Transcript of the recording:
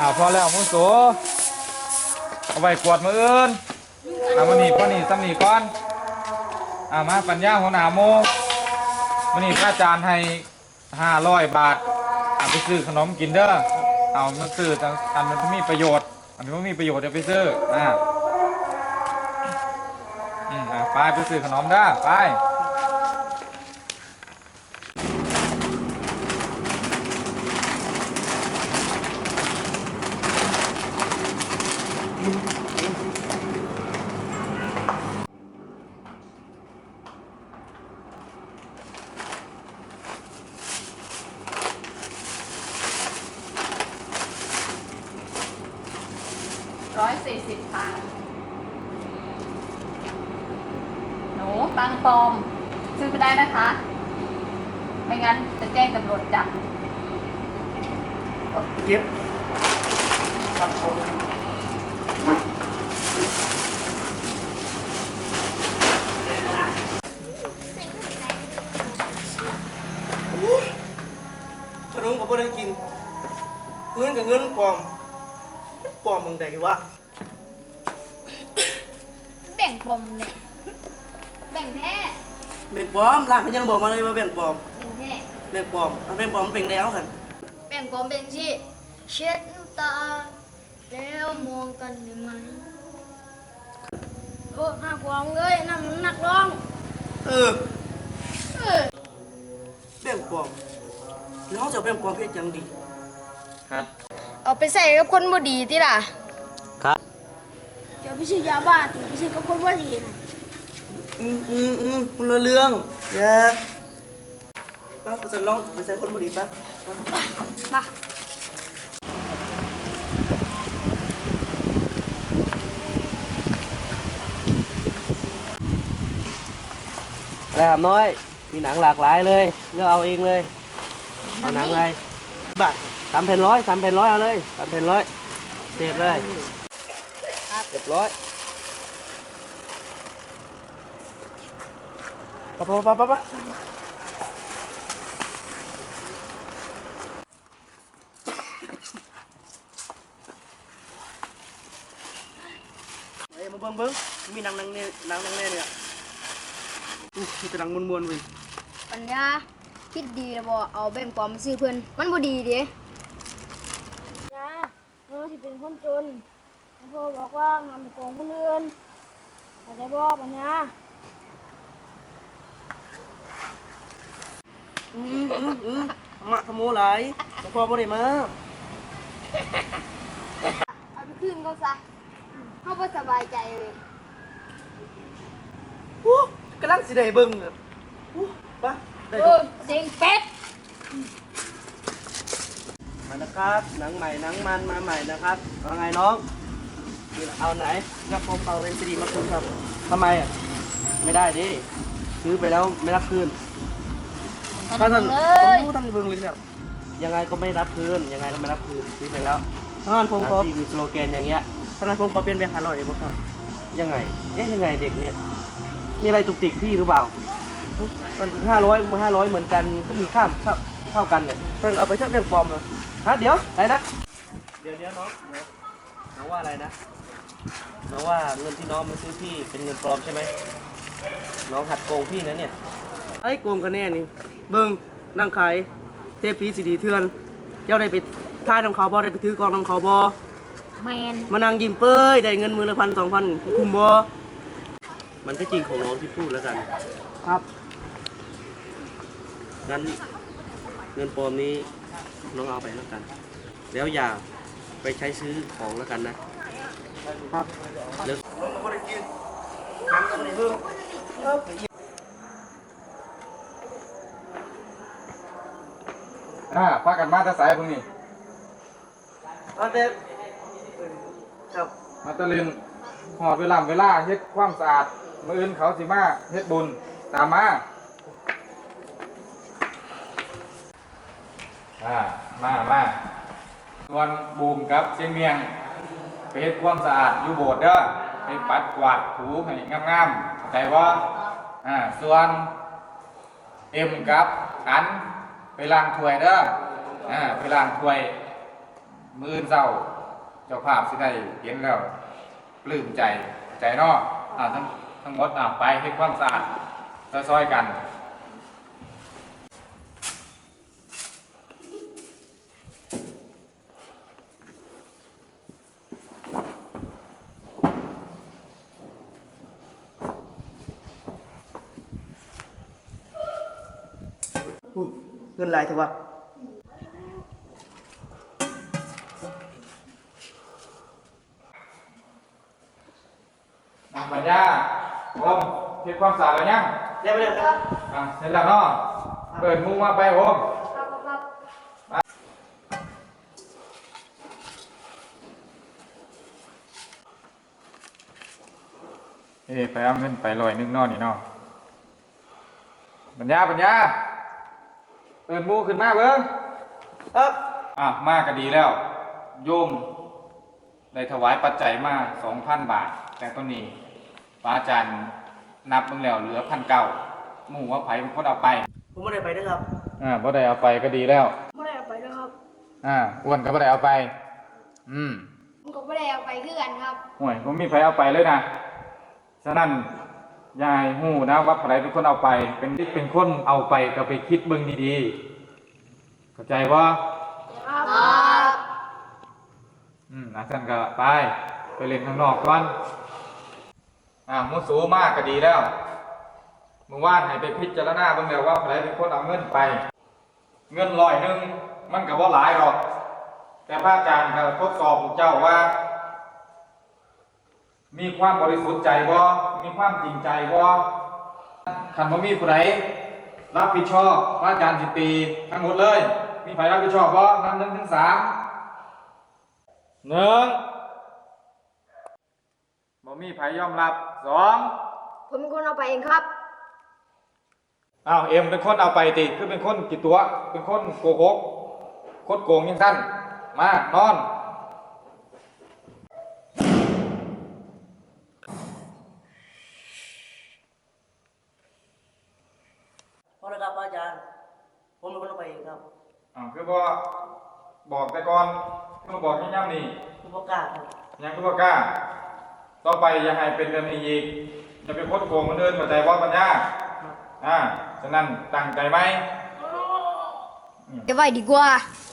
อ่าพอแล้วมุ้งสูเอาไว้กวดมืออื่นเอามานี่พอนี่ซ้ำนี่ก่อนอ่ามาปัญญาหัวหน้าโมมานี่ค่าจานให้ห้าร้อยบาทเอาไปซื้อขนมกินเด้อเอามันซื้ออันมันมีประโยชน์ อันนี้มันมีประโยชน์เดี๋ยวไปซื้ออ่าอืมอะไปไปซื้อขนมเด้อไป สี่สิบค่ะหนูตังปลอม ซื้อไปได้นะคะ ไม่งั้นจะแจ้งตำรวจจับเก็บครับผมขนมก็บ่ได้กิน เงินกับเงินปลอมปลอมมึงได้วะ แบ่งปมเนี่ยแบ่งแท้เป็นปลอมร้านเขายังบอกมาเลยว่าเป็นปลอมแบ่งแท้เป็นปลอมถ้าเป็นปลอมเป็นแล้วกันแบ่งปมเป็นที่เช็ดน้ำตา แล้วมองกันได้ไหมโอ้หักหวงเลยนั่นมันนักร้องเออเออเป็นปลอมน้องจะเป็นปลอมเพียงจังดีครับเอาไปใส่กับคนบ่ดีติล่ะครับเดี๋ยว ไปซื้อยาบ้าติไปซื้อกับคนบ่ดีนะอืมอืมอืมคนละเรื่องแย่ป้าจะลองไปใส่คนบุรีป้ามาอะไรครับน้อย มีหนังหลากหลายเลยเลือกเอาเองเลย เอาหนังอะไรบาทสามแผ่นร้อยสามแผ่นร้อยเอาเลยสามแผ่นร้อยเสียบเลย เรียบร้อยปะปะปะปะปะเอ้ยมาเบิ้งเบิ้งมีหนังหนังเนี่ยหนังหนังเนี่ยเนี่ยอู้มีแต่หนังมวนๆเว้ยปัญญาคิดดีแล้วบ่เอาแบ่งปลอมมาซื้อเพิ่นมันบ่ดีเด้จ้าเออที่เป็นคนจน พ่อบอกว่างานไปโกงคนอื่นเข้าใจบ่ปัญญาอืมอืมอืมมาขโมยหลายหลวงพ่อบ่ได้มาเอาไปคืนเขาซะเขาบ่สบายใจเลยอู้กำลังสิได้เบิ่งอะอู้ไปได้เอทุอกเสียงเป็ด มานะครับหนังใหม่หนังมันมาใหม่นะครับว่าไงน้องนี่ เอาไหนนับผมเอาเป็นซีดีมาคืนครับทำไมอะไม่ได้ดิซื้อไปแล้วไม่รับคืนถ้าท่านเลผมยรู้ท่านเบิ่งเลยครับยังไงก็ไม่รับคืนยังไงก็ไม่รับคืนซื้อไปแล้วถ้างั้นผมขอที่มีสโลแกนอย่างเงี้ยถ้างั้นผมขอเปลี่ยนเป็นห้าร้อยเองครับยังไงเอ๊ะยังไงเด็กเนี่ยมีอะไรตุกติกพี่หรือเปล่ามันห้าร้อยห้าร้อยเหมือนกันก็มีข้ามเท่าเท่ากันเนี่ยเพิ่งเอาไปเท่าเรื่องปลอมเลยฮะเดี๋ยวไหนนะเดี๋ยวเดี๋ยวน้องเดี๋ยวน้องว่าอะไรนะ น้องว่าเงินที่น้องมาซื้อพี่เป็นเงินปลอมใช่ไหมน้องหัดโกงพี่นะเนี่ยไอ้โกงกันแน่นี่ เบิ้งนั่งขายเทปีสีดีเทือน เจ้าได้ไปท่ายทำเขาบอได้ไปถือกองทำเขาบอแมนมานั่งยิ้มเป้ยได้เงินมือละพันสองพันคุมบอมันก็จริงของน้องที่พูดแล้วกัน ครับงั้นเงินปลอมนี้น้องเอาไปแล้วกัน แล้วอย่าไปใช้ซื้อของแล้วกันนะครับแล้ว อ่าพากันมาแตะสายพวกนี้เอาเด็กครับมาตะลึงหอดเวลาเวลาเฮ็ดความสะอาดมืออื่นเขาสิมาเฮ็ดบุญตามมาอ่ามามาส่วนบูมกับเชียงเมียง ไปเฮ็ดความสะอาดอยู่โบสถ์เด้อไปปัดกวาดถูให้งามๆเข้าใจว่าอ่าส่วนเอ็มกับอันไปล้างถ้วยเด้ออ่าไปล้างถ้วยมืออื่นเศร้าเจ้าภาพสิได้เห็นแล้วปลื้มใจใจเนอกอ่าทั้งทั้งหมดอ่าไปให้ความสะอาดซอยๆกัน เงินหลายเถอะวะอะปัญญาโอมเฮ็ดความสะอาดแล้วยังเรียบร้อยครับอะเสร็จแล้วเนาะเปิดมุ้งมาไปโอมครับครับเอ้ไปเอาเงินไปลอยหนึงเนอนี่เนาะปัญญาปัญญา เปิดมุ้งขึ้นมาเบิ้งครับอะมาก็ดีแล้ว โยมได้ถวายปัจจัยมาสองพันบาท แต่ต้นนี้พระอาจารย์นับเบิ่งแล้วเหลือพันเก้าหมู่ว่าไผเป็นคนเอาไปผมไม่ได้ไปด้วยครับอ่าบ่ได้เอาไปก็ดีแล้วไม่ได้เอาไปด้วยครับอ่าอ้วนก็บ่ได้เอาไป อืมผมก็ไม่ได้เอาไปคือกันครับห่วยผมมีไผเอาไปเลยนะฉะนั้น ยายหู้นะว่าไผเป็นคนเอาไป เป็นเป็นคนเอาไปก็ไปคิดเบิ่งดีๆเข้าใจบ่ครับอืมอาจารย์ก็ไปไปเล่นข้างนอกก่อนอ่ามุสูมากก็ดีแล้วเมื่อวานให้ไปพิจารณาเบิ่งแล้วว่าไผเป็นคนเอาเงินไป เงินร้อยหนึงมันก็บ่หลายหรอก แต่พระอาจารย์ก็ทดสอบพวกเจ้าว่า มีความบริสุทธิ์ใจบ่มีความจริงใจบ่คันบ่มีผู้ใดรับผิดชอบพระอาจารย์สิตีทั้งหมดเลย มีใครรับผิดชอบบ่นับหนึ่งถึงสามหนึ่งบ่มีไผยอมรับสองผมเป็นคนเอาไปเองครับอ้าวเอ็มเป็นคนเอาไปติคือเป็นคนกี่ตัว เป็นคนโกหกโคดโกงยังสั้นมานอน พอแล้วครับอาจารย์ ผมเป็นคนเอาไปเองครับ อ่าคือบ่บอกแต่ก่อนคือบอกย่ำๆนี่ผมประกล้าศครับยังคือบ่กล้า ต่อไปอย่าให้เป็นแบบนี้อีกอย่าไปโคดโกงคนอื่นเข้าใจว่าปัญญาอ่าฉะนั้นตั้งใจไหม จะไว้ดีกว่าอ